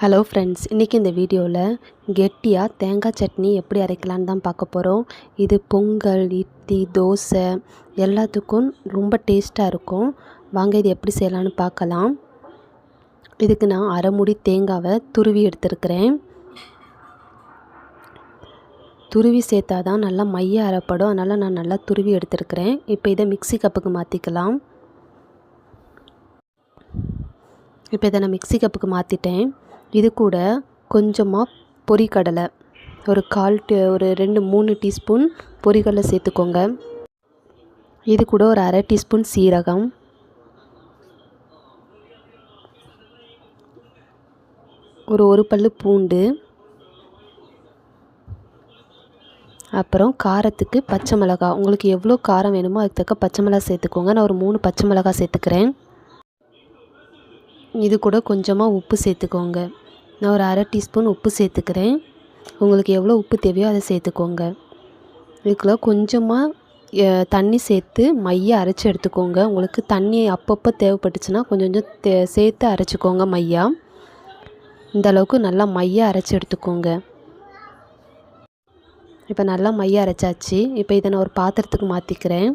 Hello friends இன்றைக்கி இந்த வீடியோவில் கெட்டியாக தேங்காய் சட்னி எப்படி அரைக்கலான்னு தான் பார்க்க போகிறோம் இது பொங்கல் இட்லி தோசை எல்லாத்துக்கும் ரொம்ப டேஸ்ட்டாக இருக்கும். வாங்க இது எப்படி செய்யலான்னு பார்க்கலாம். இதுக்கு நான் அரை முடி தேங்காவை துருவி எடுத்துருக்கிறேன். துருவி சேர்த்தா தான் நல்லா மைய அரைப்படும். அதனால் நான் நல்லா துருவி எடுத்துருக்கிறேன். இப்போ இதை மிக்ஸி கப்புக்கு மாற்றிக்கலாம் இப்போ இதை நான் மிக்ஸி கப்புக்கு மாற்றிட்டேன் இது கூட கொஞ்சமாக பொரிக்கடலை ஒரு கால் ஒரு ரெண்டு மூணு டீஸ்பூன் பொரிக்கடலை சேர்த்துக்கோங்க. இது கூட ஒரு அரை டீஸ்பூன் சீரகம். ஒரு ஒரு பல்லு பூண்டு. அப்புறம் காரத்துக்கு பச்சை மிளகா உங்களுக்கு எவ்வளோ காரம் வேணுமோ அதுக்கு தக்க பச்சை மிளகா சேர்த்துக்கோங்க. நான் ஒரு மூணு பச்சை மிளகா சேர்த்துக்கிறேன். இது கூட கொஞ்சமாக உப்பு சேர்த்துக்கோங்க. நான் ஒரு அரை டீஸ்பூன் உப்பு சேர்த்துக்கிறேன். உங்களுக்கு எவ்வளோ உப்பு தேவையோ அதை சேர்த்துக்கோங்க. இதுக்குள்ள கொஞ்சமாக தண்ணி சேர்த்து மைய அரைச்சி எடுத்துக்கோங்க. உங்களுக்கு தண்ணி அப்பப்போ தேவைப்பட்டுச்சுன்னா கொஞ்சம் கொஞ்சம் தே சேர்த்து அரைச்சிக்கோங்க மையா. இந்த அளவுக்கு நல்லா மையை அரைச்சி எடுத்துக்கோங்க. இப்போ நல்லா மையை அரைச்சாச்சு. இப்போ இதை நான் ஒரு பாத்திரத்துக்கு மாற்றிக்கிறேன்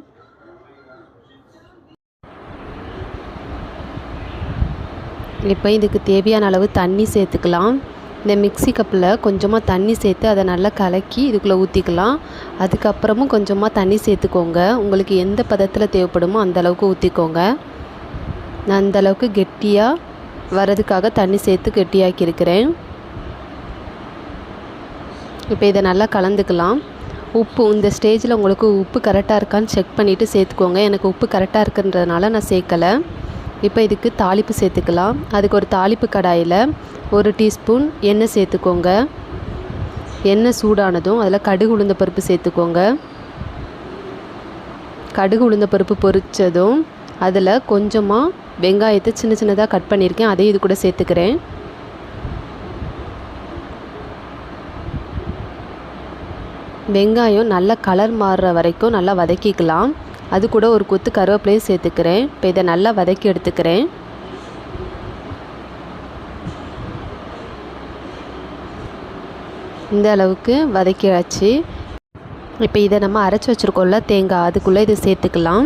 இப்போ இதுக்கு தேவையான அளவு தண்ணி சேர்த்துக்கலாம். இந்த மிக்ஸி கப்பில் கொஞ்சமாக தண்ணி சேர்த்து அதை நல்லா கலக்கி இதுக்குள்ளே ஊற்றிக்கலாம். அதுக்கப்புறமும் கொஞ்சமாக தண்ணி சேர்த்துக்கோங்க. உங்களுக்கு எந்த பதத்தில் தேவைப்படுமோ அந்த அளவுக்கு ஊற்றிக்கோங்க. நான் அந்தளவுக்கு கெட்டியாக வரதுக்காக தண்ணி சேர்த்து கெட்டியாக்கியிருக்கிறேன். இப்போ இதை நல்லா கலந்துக்கலாம். உப்பு இந்த ஸ்டேஜில் உங்களுக்கு உப்பு கரெக்டாக இருக்கான்னு செக் பண்ணிவிட்டு சேர்த்துக்கோங்க. எனக்கு உப்பு கரெக்டாக இருக்குன்றதுனால நான் சேர்க்கலை. இப்போ இதுக்கு தாளிப்பு சேர்த்துக்கலாம். அதுக்கு ஒரு தாளிப்பு கடாயில் ஒரு டீஸ்பூன் எண்ணெய் சேர்த்துக்கோங்க. எண்ணெய் சூடானதும் அதில் கடுகு உளுந்த பருப்பு சேர்த்துக்கோங்க. கடுகு உளுந்த பருப்பு பொரித்ததும் அதில் கொஞ்சமாக வெங்காயத்தை சின்ன சின்னதாக கட் பண்ணியிருக்கேன். அதையும் இது கூட சேர்த்துக்கிறேன். வெங்காயம் நல்லா கலர் மாறுற வரைக்கும் நல்லா வதக்கிக்கலாம். அது கூட ஒரு கொத்து கருவேப்பிலையும் சேர்த்துக்கிறேன். இப்போ இதை நல்லா வதக்கி எடுத்துக்கிறேன். இந்த அளவுக்கு வதக்கியாச்சு. இப்போ இதை நம்ம அரைச்சி வச்சுருக்கோம்ல தேங்காய் அதுக்குள்ளே இதை சேர்த்துக்கலாம்.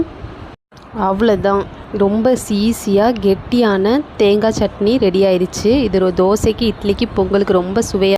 அவ்வளோதான் ரொம்ப ஈஸியாக கெட்டியான தேங்காய் சட்னி ரெடி ஆயிடுச்சு. இது ஒரு தோசைக்கு இட்லிக்கு பொங்கலுக்கு ரொம்ப சுவையாக